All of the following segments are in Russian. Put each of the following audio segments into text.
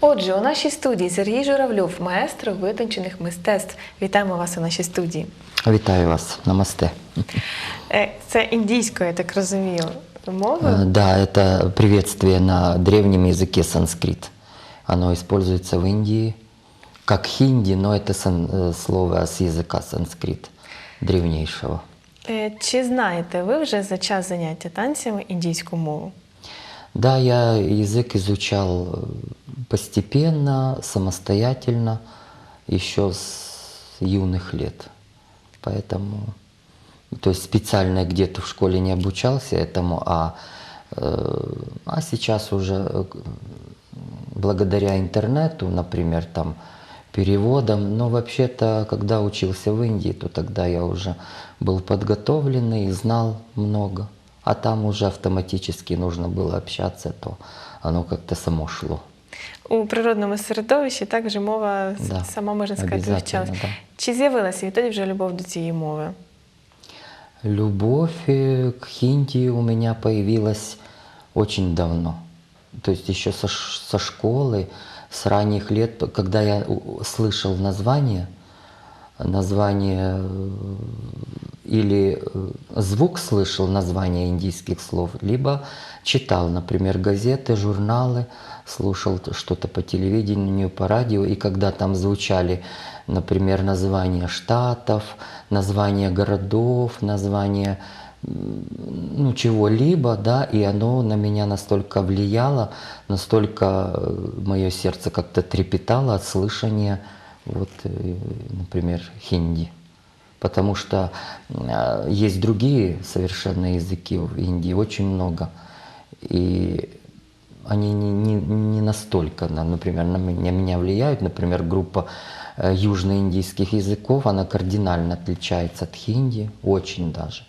Отже, у нашій студії Сергій Журавльов, маестро витончених мистецтв. Вітаємо вас у нашій студії. Вітаю вас, намасте. Е, Це індійською, я так розумію, Э, мовою. Да, это приветствие на древнем языке санскрит. Оно используется в Индии как хинди, но это сан- э, слово с языка санскрит древнейшего. Е, Чи знаєте ви вже за час заняття танцями індійську мову? Да, я язык изучал э, постепенно, самостоятельно, еще с юных лет. Поэтому, то есть специально где-то в школе не обучался этому, а, э, а сейчас уже э, к- благодаря интернету, например, там переводам, но вообще-то, когда учился в Индии, то тогда я уже был подготовленный и знал много. А там уже автоматически нужно было общаться, то оно как-то само шло. У природному середовищі також мова с- Да, сама можна сказати обязательно, вивчалась. да. Чи з'явилася відтоді вже любов до цієї мови? Любовь э, к хинди у меня появилась очень давно. То есть еще со, ш- со школы, с ранних лет, когда я слышал название, название э, или э, звук слышал название индийских слов, либо читал, например, газеты, журналы, слушал что-то по телевидению, по радио, и когда там звучали, например, названия штатов, названия городов, названия ну, чего-либо, да, и оно на меня настолько влияло, настолько мое сердце как-то трепетало от слышания, вот, э, например, хинди. Потому что э, есть другие совершенно языки в Индии, очень много. И они не, не, не настолько, на- например, на меня, меня влияют. Например, группа э, южноиндийских языков, она кардинально отличается от хинди, очень даже.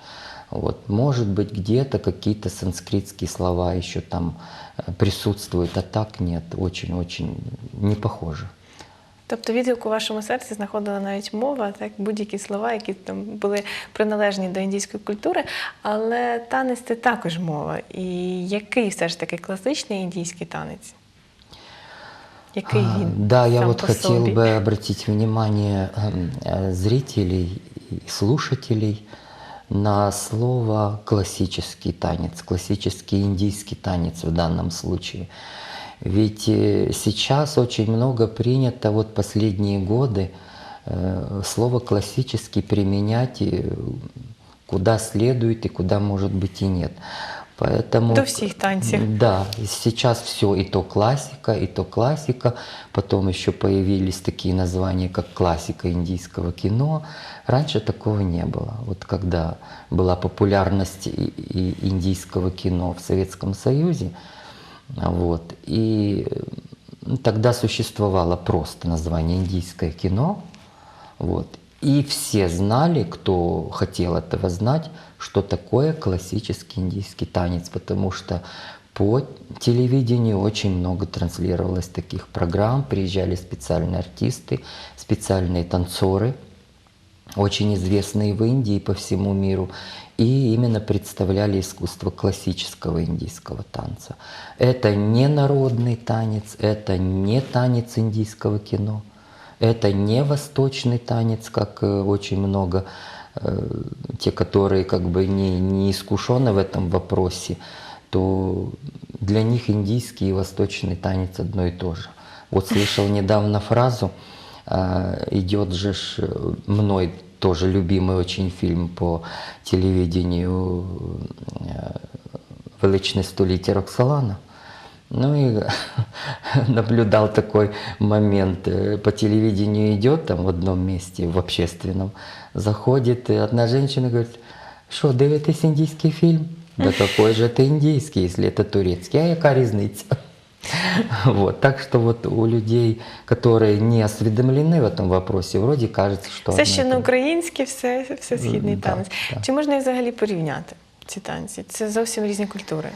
Вот. Может быть, где-то какие-то санскритские слова еще там э, присутствуют, а так нет, очень-очень не похоже. Тобто відгук у вашому серці знаходила навіть мова, так будь-які слова, які там були приналежні до індійської культури, але танець це також мова. І який все ж таки класичний індійський танець? Який А, він? Да, я сам вот по хотел собі? бы обратить внимание эм, э, зрителей и слушателей на слово классический танец, классический индийский танец в данном случае. Ведь э, сейчас очень много принято, вот последние годы, э, слово классический применять э, куда следует и куда, может быть, и нет. Поэтому, До всех танцев. Да, сейчас все и то классика, и то классика. Потом еще появились такие названия, как классика индийского кино. Раньше такого не было. Вот когда была популярность и- и индийского кино в Советском Союзе, вот, и тогда существовало просто название индийское кино, вот. И все знали, кто хотел этого знать, что такое классический индийский танец, потому что по телевидению очень много транслировалось таких программ, приезжали специальные артисты, специальные танцоры, очень известные в Индии и по всему миру, и именно представляли искусство классического индийского танца. Это не народный танец, это не танец индийского кино, это не восточный танец, как э, очень много э, те, которые как бы не, не искушены в этом вопросе, то для них индийский и восточный танец одно и то же. Вот слышал недавно фразу, а, идет же э, мной тоже любимый очень фильм по телевидению э, «Величное століття Роксолана». Ну и наблюдал такой момент. э, По телевидению идет там в одном месте, в общественном, заходит и одна женщина говорит, что, дивитесь индийский фильм? Да какой же это индийский, если это турецкий? А яка різниця? Вот. Так что вот у людей, которые не осведомлены в этом вопросе, вроде кажется, что... Все одно ще и не то же. українське, все, все східний М, да, танець. да. Чи можна їх взагалі порівняти, ці танці? Це зовсім різні культури.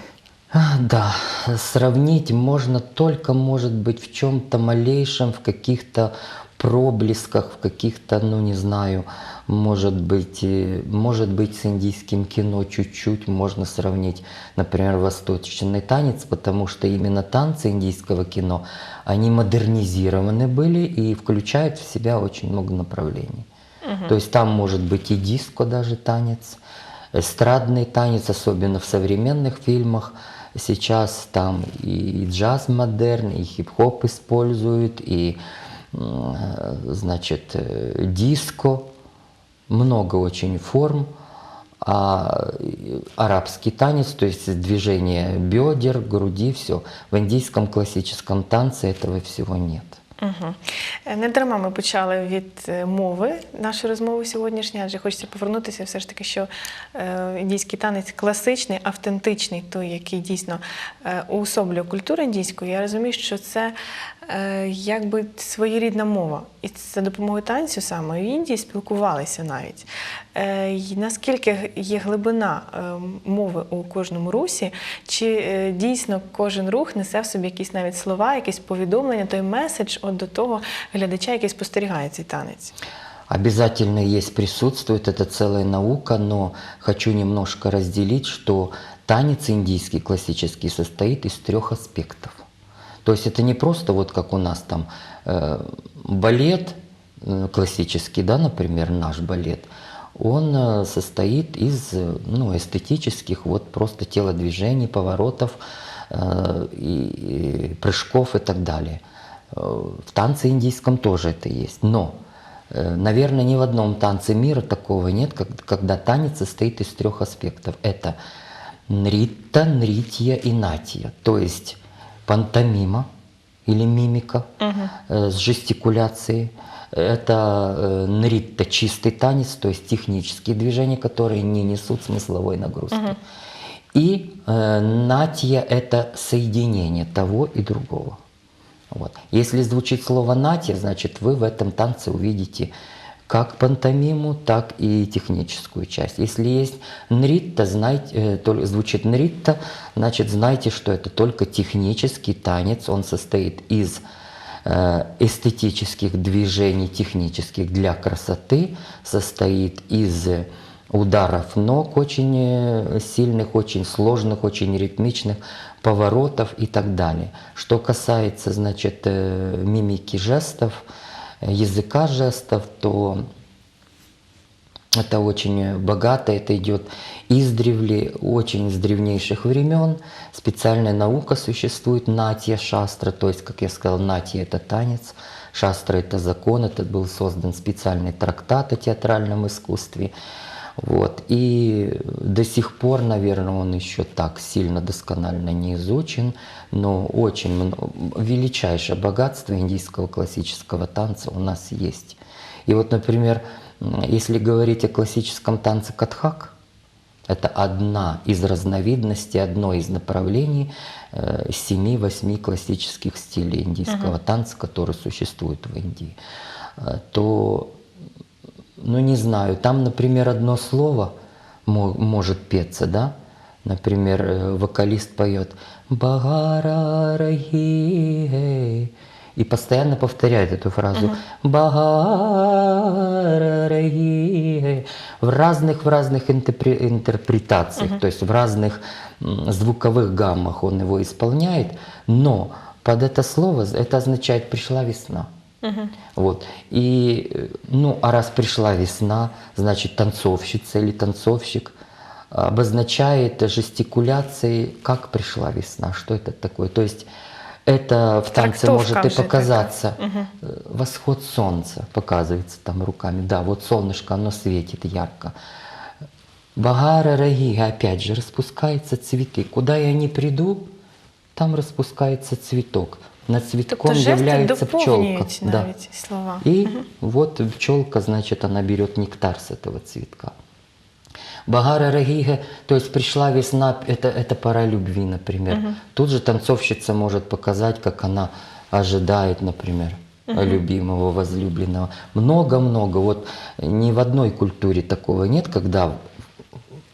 А, Да, сравнить можно только, может быть, в чем-то малейшем, в каких-то проблесках, в каких-то, ну не знаю, может быть, может быть с индийским кино чуть-чуть можно сравнить, например, восточный танец, потому что именно танцы индийского кино, они модернизированы были и включают в себя очень много направлений. То есть там может быть и диско даже танец, эстрадный танец, особенно в современных фильмах. Сейчас там и джаз модерн, и хип-хоп используют, и значит э, диско, много очень форм. А э, арабский танец, то есть движение бедер, груди, все. В индийском классическом танце этого всего нет. Угу. Не дарма ми почали від е, мови нашу розмову сьогоднішню, адже хочеться повернутися все ж таки, що е, індійський танець класичний, автентичний, той, який дійсно уособлює культуру індійську. Я розумію, що це якби своєрідна мова. І за допомогою танцю саме в Індії спілкувалися навіть. Е, наскільки є глибина е, мови у кожному русі, чи е, дійсно кожен рух несе в собі якісь навіть слова, якісь повідомлення, той меседж от до того глядача, який спостерігає цей танець. Обязательно есть, присутствует, это целая наука, но хочу немножко разделить, что танец индийский классический состоит из трех аспектов. То есть это не просто вот как у нас там э, балет э, классический, да, например, наш балет, он э, состоит из ну, эстетических вот просто телодвижений, поворотов и, прыжков и так далее. В танце индийском тоже это есть. Но, наверное, ни в одном танце мира такого нет, как- когда танец состоит из трех аспектов. Это нритта, нритья и натия. То есть пантомима или мимика э, с жестикуляцией. Это э, нритта чистый танец, то есть технические движения, которые не несут смысловой нагрузки. И э, натия – это соединение того и другого. Вот. Если звучит слово «натия», значит, вы в этом танце увидите как пантомиму, так и техническую часть. Если есть нритта, знайте, э, звучит нритта, значит, знайте, что это только технический танец. Он состоит из э, эстетических движений, технических для красоты, состоит из ударов ног очень э, сильных, очень сложных, очень ритмичных, поворотов и так далее. Что касается, значит, мимики жестов, языка жестов, то это очень богато, это идет издревле, очень с древнейших времен. Специальная наука существует, натья шастра, то есть, как я сказал, натья – это танец, шастра – это закон, это был создан специальный трактат о театральном искусстве. Вот. И до сих пор, наверное, он еще так сильно досконально не изучен, но очень величайшее богатство индийского классического танца у нас есть. И вот, например, если говорить о классическом танце катхак, это одна из разновидностей, одно из направлений э, семи-восьми классических стилей индийского танца, которые существуют в Индии, э, то ну не знаю, там, например, одно слово мо- может петься, да? Например, э, вокалист поет «Багара рахи и постоянно повторяет эту фразу. «Багара рахи в разных, в разных интерпре- интерпретациях, то есть в разных звуковых гаммах он его исполняет, но под это слово это означает «пришла весна». Вот. И, э, ну, а раз пришла весна, значит, танцовщица или танцовщик обозначает жестикуляцией, как пришла весна, что это такое. То есть это в танце Трактовка может и показаться. Э, Восход солнца показывается там руками. Да, вот солнышко, оно светит ярко. Багара Раги, опять же, распускаются цветы. Куда я не приду, там распускается цветок. Над цветком Тобто является пчелка. навіть слова. И вот пчелка, значит, она берет нектар с этого цветка. Багара Рагига, то есть пришла весна, это, это пора любви, например. Тут же танцовщица может показать, как она ожидает, например, любимого, возлюбленного. Много-много. Вот ни в одной культуре такого нет, когда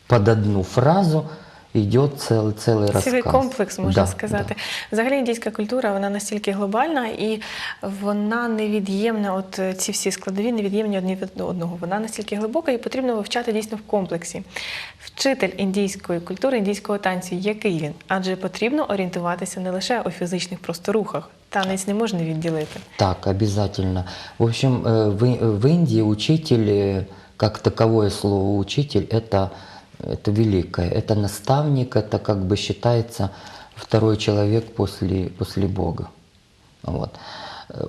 под одну фразу идет целый, целый рассказ. Цілий комплекс, можна Да, сказати. Взагалі індійська культура вона настільки глобальна і вона невід'ємна. От е, ці всі складові невід'ємні одні від одного. Вона настільки глибока і потрібно вивчати дійсно в комплексі. Вчитель індійської культури, індійського танцю, який він? Адже потрібно орієнтуватися не лише у фізичних просто рухах. Танець не можна відділити. Так, обязательно. В общем, э, в, в Индии учитель, э, как таковое слово учитель, это, это великое. Это наставник, это как бы считается второй человек после, после Бога. Вот.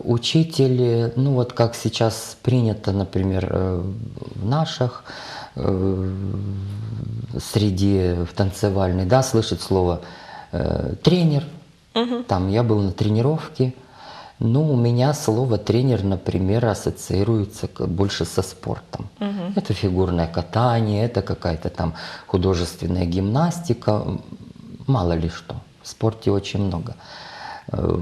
Учитель, ну вот как сейчас принято, например, э, в наших э, среде в танцевальной, да, слышать слово э, тренер. Там я был на тренировке. Ну, у меня слово тренер, например, ассоциируется больше со спортом. Это фигурное катание, это какая-то там художественная гимнастика, мало ли что. В спорте очень много. Э,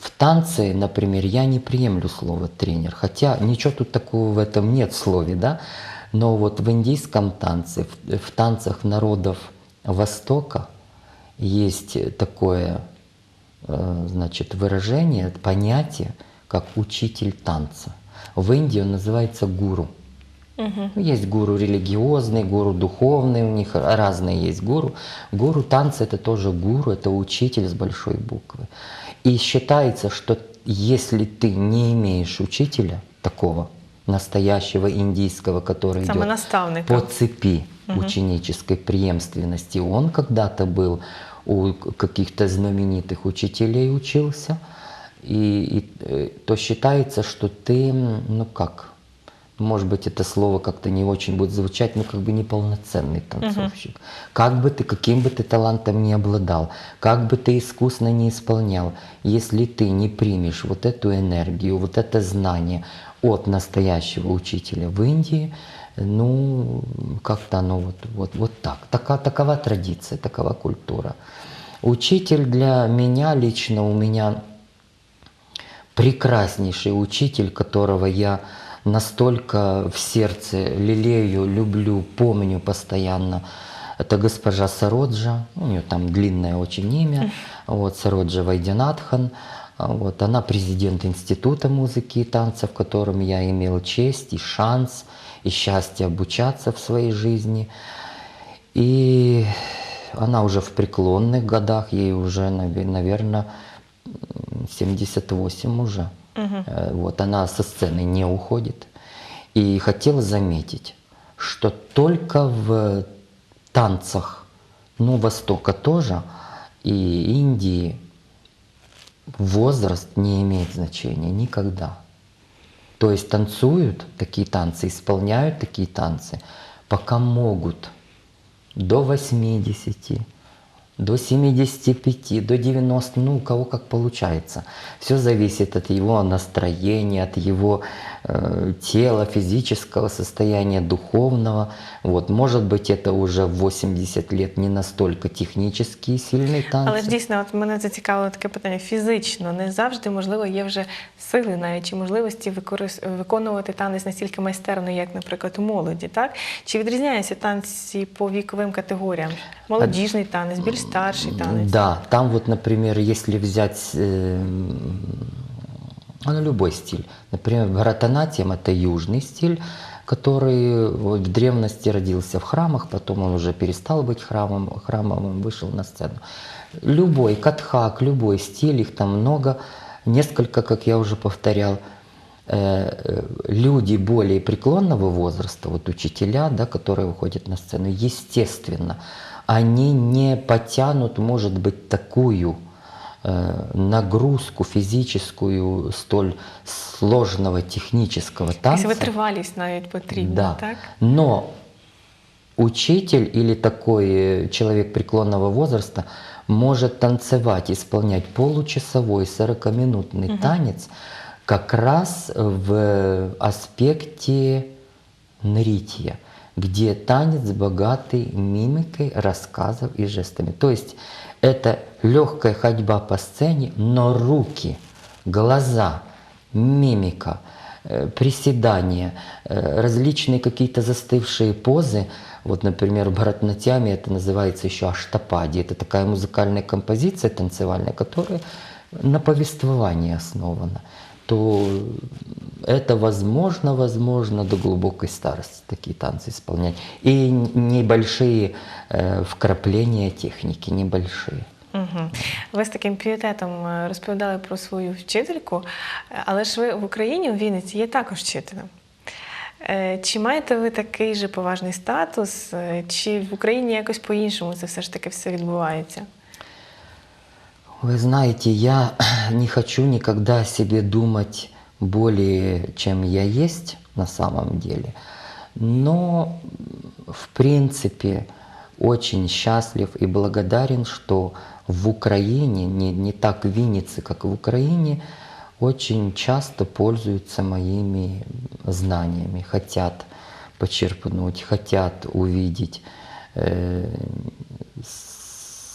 В танце, например, я не приемлю слово тренер, хотя ничего тут такого в этом нет в слове, да. Но вот в индийском танце, в, в танцах народов Востока есть такое, значит, выражение, понятие, как учитель танца. В Индии он называется гуру. Ну, Есть гуру религиозный, гуру духовный, у них разные есть гуру. Гуру танца это тоже гуру, это учитель с большой буквы. И считается, что если ты не имеешь учителя такого, настоящего индийского, который идет по цепи ученической преемственности, он когда-то был у каких-то знаменитых учителей учился, и, и, э, то считается, что ты, ну как, может быть, это слово как-то не очень будет звучать, но как бы неполноценный танцовщик. Как бы ты, каким бы ты талантом не обладал, как бы ты искусно не исполнял, если ты не примешь вот эту энергию, вот это знание от настоящего учителя в Индии, ну, как-то оно вот, вот, вот так. Така, такова традиция, такова культура. Учитель для меня лично, у меня прекраснейший учитель, которого я настолько в сердце лелею, люблю, помню постоянно. Это госпожа Сароджа, у нее там длинное очень имя, вот Сароджа Вайдянатхан. Вот, она президент Института музыки и танца, в котором я имел честь и шанс, и счастье обучаться в своей жизни. И она уже в преклонных годах, ей уже, наверное, 78 уже. Э, Вот, она со сцены не уходит. И хотела заметить, что только в танцах, ну, Востока тоже, и Индии, возраст не имеет значения никогда. То есть танцуют такие танцы, исполняют такие танцы, пока могут. До 80, до 75, до 90, ну у кого как получается. Все зависит от его настроения, от его э, тела, физического состояния, духовного. Вот, может быть, это уже в 80 лет не настолько технические сильные танцы. Але ж дійсно, от мене зацікавило таке питання. Фізично не завжди можливо є вже сили навіть чи можливості викорис- виконувати танець настільки майстерно, як, наприклад, у молоді. Так чи відрізняються танці по віковим категоріям? Молодіжний танець, більш старший танець. Да, там вот, например, если взять э, ну, любой стиль. Например, Бхаратанатьям – это южный стиль, который в древности родился в храмах, потом он уже перестал быть храмом, храмовым, вышел на сцену. Любой катхак, любой стиль, их там много, несколько, как я уже повторял, э, э, люди более преклонного возраста, вот учителя, да, которые выходят на сцену, естественно, они не потянут, может быть, такую э, нагрузку физическую столь сложного технического Якась танца. витривалість навіть потрібна, Да. так? Но учитель или такой э, человек преклонного возраста может танцевать, исполнять получасовой 40-минутный танец как раз в аспекте нритья, где танец богатый мимикой, рассказов и жестами. То есть это легкая ходьба по сцене, но руки, глаза, мимика, э, приседания, э, различные какие-то застывшие позы. Вот, например, в Бхаратнатьяме это называется еще аштапади. Это такая музыкальная композиция танцевальная, которая на повествовании основана. То это возможно, возможно до глубокой старости такие танцы исполнять. И небольшие э, вкрапления техники, небольшие. Угу. Ви з таким пієтетом е, розповідали про свою вчительку, е, але ж ви в Україні, у Вінниці, є також вчителем. Е, Чи маєте ви такий же поважний статус, е, чи в Україні якось по-іншому це все ж таки все відбувається? Вы знаете, я не хочу никогда о себе думать более, чем я есть на самом деле. Но, в принципе, очень счастлив и благодарен, что в Украине, не, не так в Виннице, как в Украине, очень часто пользуются моими знаниями, хотят почерпнуть, хотят увидеть.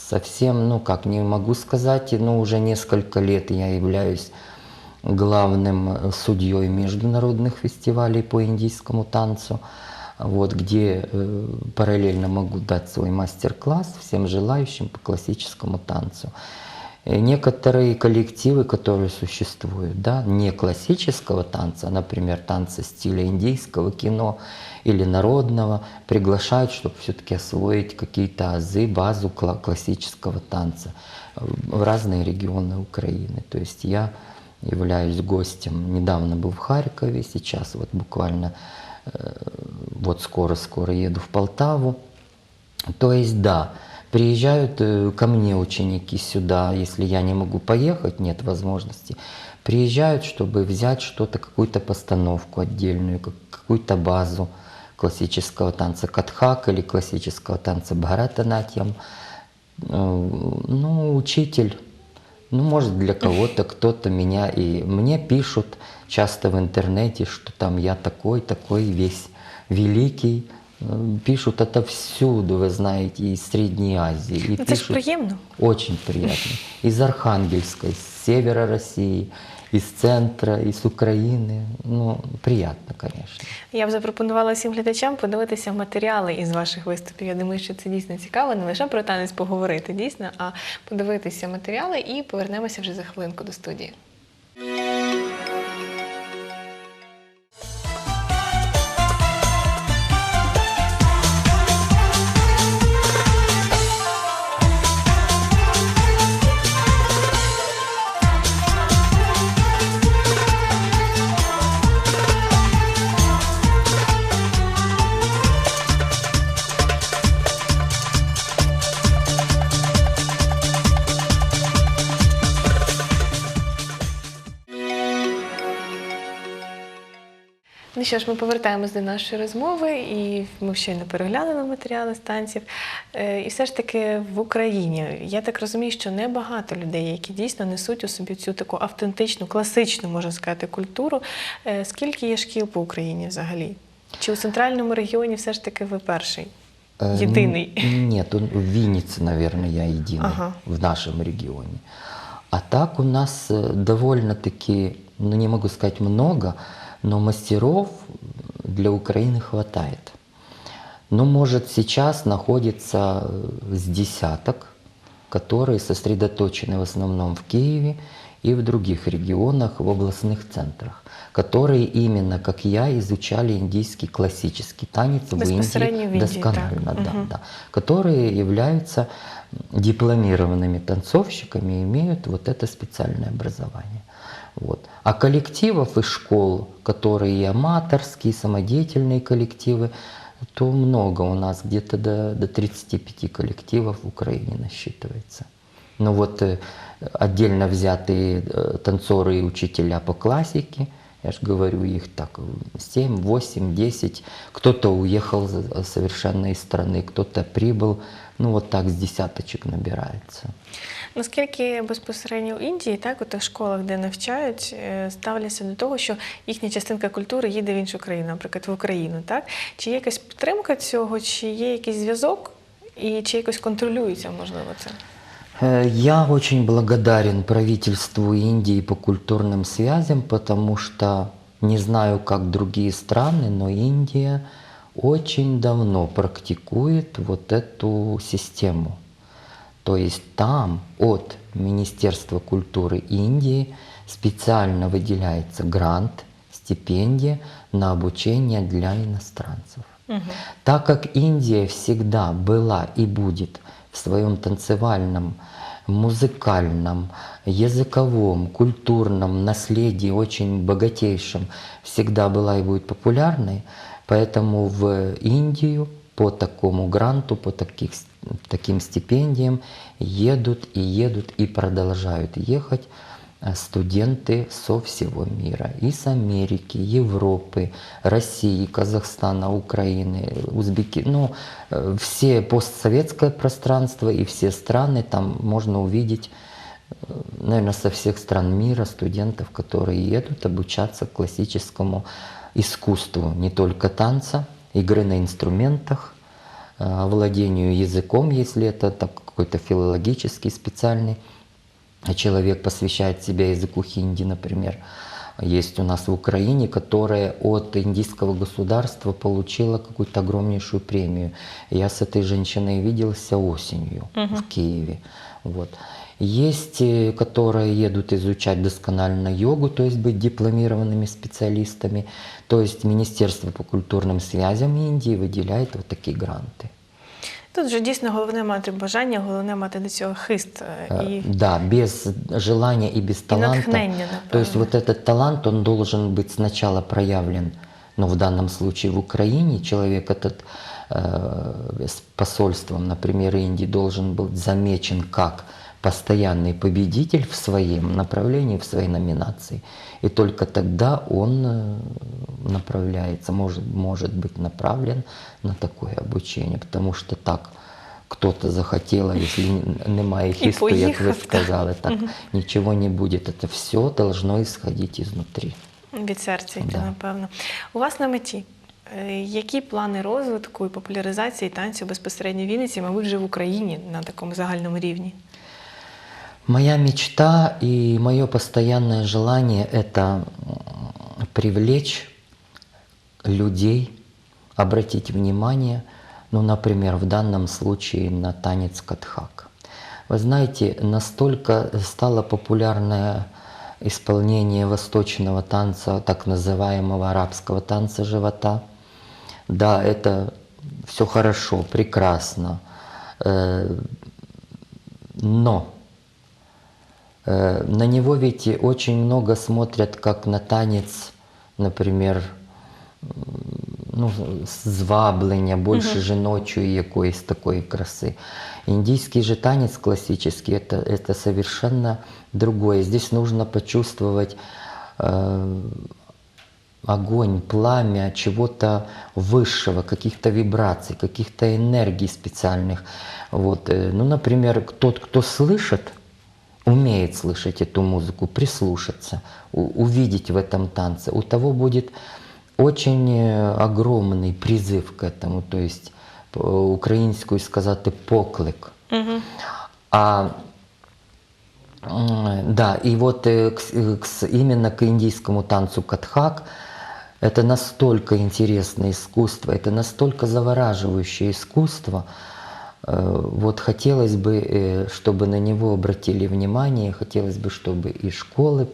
Э, совсем, ну как, не могу сказать, но уже несколько лет я являюсь главным э, судьей международных фестивалей по индийскому танцу, вот, где э, параллельно могу дать свой мастер-класс всем желающим по классическому танцу. И некоторые коллективы, которые существуют, да, не классического танца, а, например, танца стиля индийского кино или народного, приглашают, чтобы все-таки освоить какие-то азы, базу кла- классического танца э, в разные регионы Украины. То есть я являюсь гостем, недавно был в Харькове, сейчас вот буквально э, вот скоро-скоро еду в Полтаву. То есть да, приезжают э, ко мне ученики сюда, если я не могу поехать, нет возможности, приезжают, чтобы взять что-то, какую-то постановку отдельную, как- какую-то базу классического танца Катхак или классического танца Бхаратанатьям. Э, Ну, учитель, ну, может, для кого-то кто-то меня и мне пишут часто в интернете, что там я такой, такой весь великий. Э, Пишут отовсюду, вы знаете, из Средней Азии. И Ну, це ж пишут- приємно. очень приятно. Из Архангельска, из севера России, из центра, із України. Ну, приятно, конечно. Я б запропонувала всім глядачам подивитися матеріали із ваших виступів. Я думаю, що це дійсно цікаво, не лише про танець поговорити, дійсно, а подивитися матеріали і повернемося вже за хвилинку до студії. що ж, ми повертаємось до нашої розмови, і ми щойно переглянули матеріали станців. Е, І все ж таки в Україні я так розумію, що небагато людей, які дійсно несуть у собі цю таку автентичну, класичну, можна сказати, культуру. Е, Скільки є шкіл по Україні взагалі? Чи у центральному регіоні все ж таки ви перший? Э, Єдиний. н- Нет, он в Виннице, наверное, я единый Ага. в нашем регионе. А так у нас э, довольно-таки, ну не могу сказать много, но мастеров для Украины хватает. Ну, может, сейчас находится э, с десяток, которые сосредоточены в основном в Киеве и в других регионах, в областных центрах, которые именно, как я, изучали индийский классический танец в Безпосередньо в Индии Индии, досконально, так. да, Мгм. да, которые являются дипломированными танцовщиками и имеют вот это специальное образование. Вот. А коллективов и школ, которые и аматорские, и самодеятельные коллективы, то много у нас, где-то до, до 35 коллективов в Украине насчитывается. Ну вот э, отдельно взятые э, танцоры и учителя по классике, я же говорю, их так 7, 8, 10. Кто-то уехал совершенно из страны, кто-то прибыл. Ну вот так с десяточек набирается. Наскільки безпосередньо в Індії, так, у тих школах, де навчають, е, ставляться до того, що їхня частинка культури їде в іншу країну, наприклад, в Україну, так? Чи є якась підтримка цього, чи є якийсь зв'язок, і чи якось контролюється, можливо, це? Э, Я очень благодарен правительству Индии по культурным связям, потому что Не знаю, как другие страны, но Индия очень давно практикует вот эту систему. То есть там от Министерства культуры Индии специально выделяется грант, стипендия на обучение для иностранцев. Так как Индия всегда была и будет в своем танцевальном, музыкальном, языковом, культурном наследии очень богатейшем, всегда была и будет популярной, поэтому в Индию по такому гранту, по таких, таким стипендиям едут и едут и продолжают ехать э, студенты со всего мира, из Америки, Европы, России, Казахстана, Украины, Узбеки, ну, э, все постсоветское пространство и все страны, там можно увидеть, наверное, со всех стран мира студентов, которые едут обучаться классическому искусству, не только танца, игры на инструментах, э, владению языком, если это какой-то филологический специальный человек посвящает себя языку хинди, например. Есть у нас в Украине, которая от индийского государства получила какую-то огромнейшую премию. Я с этой женщиной виделся осенью в Киеве. Вот. Есть, э, которые едут изучать досконально йогу, то есть быть дипломированными специалистами. То есть Министерство по культурным связям Индии выделяет вот такие гранты. Тут вже дійсно головне мати бажання, головне мати до цього хист. е, Э, І Да, без желания и без таланта. натхнення, То есть вот этот талант, он должен быть сначала проявлен, ну, в данном случае в Украине, человек этот э, с посольством, например, Индии, должен быть замечен как постоянный победитель в своем направлении, в своей номинации. И только тогда он э, направляется, может, может быть направлен на такое обучение, потому что так кто-то захотел, а если н- немає хисту, як ви поїхав, так. сказали, так ничего не будет. Это все должно исходить изнутри. від серця йти, Да. напевно. У вас на меті. е, Які плани розвитку і популяризації танцю безпосередньо в Вінниці, мабуть, вже в Україні на такому загальному рівні? Моя мечта и мое постоянное желание – это привлечь людей, обратить внимание, ну, например, в данном случае на танец катхак. Вы знаете, настолько стало популярное исполнение восточного танца, так называемого арабского танца живота. Да, это все хорошо, прекрасно. Э, Но На него ведь и очень много смотрят как на танець, наприклад, м, ну, зваблення, більше жіночої якоїсь такої краси. Индийский же танец классический это, это совершенно другое. Здесь нужно почувствовать э, огонь, пламя чего-то высшего, каких-то вибраций, каких-то энергий специальных. Вот. э, Ну, например, тот, кто слышит, умеет слышать эту музыку, прислушаться, увидеть в этом танце, у того будет очень э, огромный призыв к этому, то есть по- українською сказати поклик. А М, Да, и вот э, к э, к именно к индийскому танцу катхак это настолько интересное искусство, это настолько завораживающее искусство. Э, Вот хотелось бы, э, чтобы на него обратили внимание, хотелось бы, чтобы и школы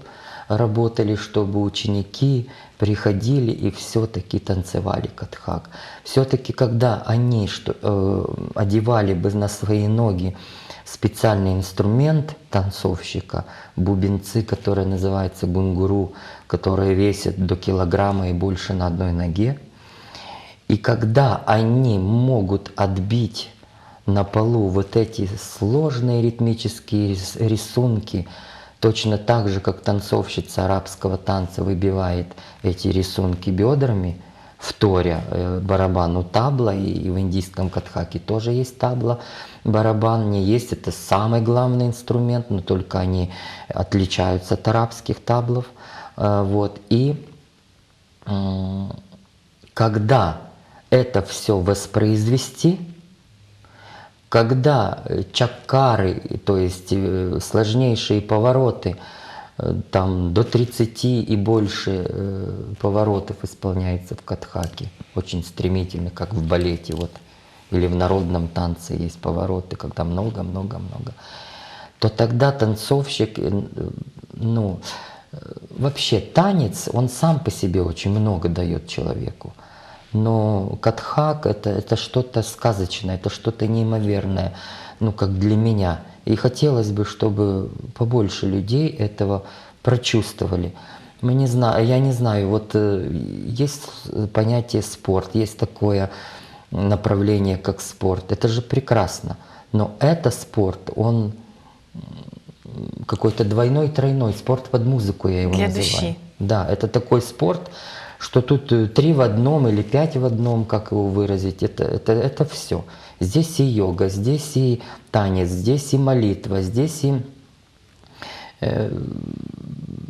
работали, чтобы ученики приходили и все-таки танцевали катхак. Все-таки, когда они что, э, одевали бы на свои ноги специальный инструмент танцовщика, бубенцы, которые называются гунгуру, которые весят до килограмма и больше на одной ноге. И когда они могут отбить на полу вот эти сложные ритмические рис- рисунки, точно так же, как танцовщица арабского танца выбивает эти рисунки бедрами, вторя э, барабану табла, и в индийском катхаке тоже есть табла, барабан не есть, это самый главный инструмент, но только они отличаются от арабских таблов. Э, Вот. И когда это все воспроизвести, когда э, чаккары, то есть э, сложнейшие повороты, э, там до 30 и больше поворотов исполняется в катхаке, очень стремительно, как в балете, вот, или в народном танце есть повороты, когда много-много-много, то тогда танцовщик, ну, вообще танец, он сам по себе очень много дает человеку. Но катхак это, это что-то сказочное, это что-то неимоверное, ну как для меня. И хотелось бы, чтобы побольше людей этого прочувствовали. Мы не знаю, я не знаю, вот э, есть понятие спорт, есть такое направление, как спорт. Это же прекрасно. Но это спорт, он какой-то двойной, тройной, спорт под музыку я его Для называю. души. Да, это такой спорт, что тут э, три в одном или пять в одном, как его выразить, это, это, это все. Здесь и йога, здесь и танец, здесь и молитва, здесь и э,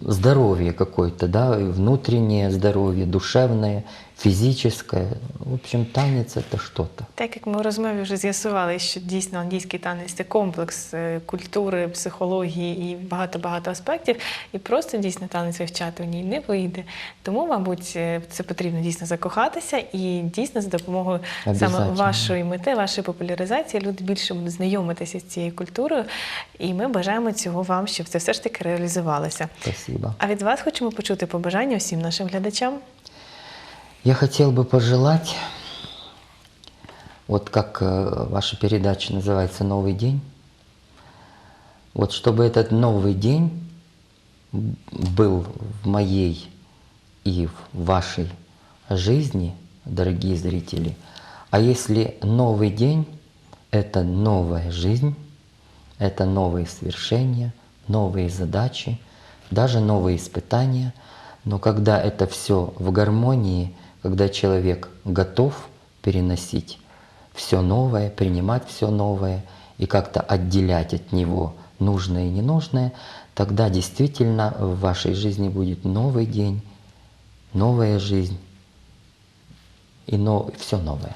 здоровье какое-то, да, внутреннее здоровье, душевное, физическое. В общем, танец это что-то. Так як ми у розмові вже з'ясували, що дійсно англійський танець це комплекс е, культури, психології і багато-багато аспектів, і просто дійсно танець вивчати у ній не вийде. Тому, мабуть, е, це потрібно дійсно закохатися і дійсно за допомогою саме вашої мети, вашої популяризації люди більше будуть знайомитися з цією культурою. І ми бажаємо цього вам, щоб це все ж таки реалізувалося. Спасибо. А від вас хочемо почути побажання всім нашим глядачам. Я хотел бы пожелать, вот как э, ваша передача называется «Новый день», вот чтобы этот новый день был в моей и в вашей жизни, дорогие зрители. А если новый день – это новая жизнь, это новые свершения, новые задачи, даже новые испытания. Но когда это все в гармонии, когда человек готов переносить все новое, принимать все новое и как-то отделять от него нужное и ненужное, тогда действительно в вашей жизни будет новый день, новая жизнь и все новое.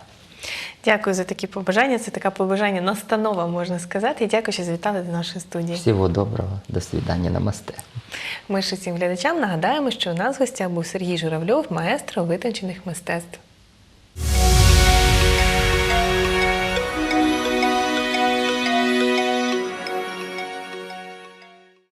Дякую за такі побажання. Це така побажання настанова, можна сказати. І дякую, що завітали до нашої студії. Всього доброго, до свідання намасте. Ми ж усім глядачам нагадаємо, що у нас в гостях був Сергій Журавльов, маестро витончених мистецтв.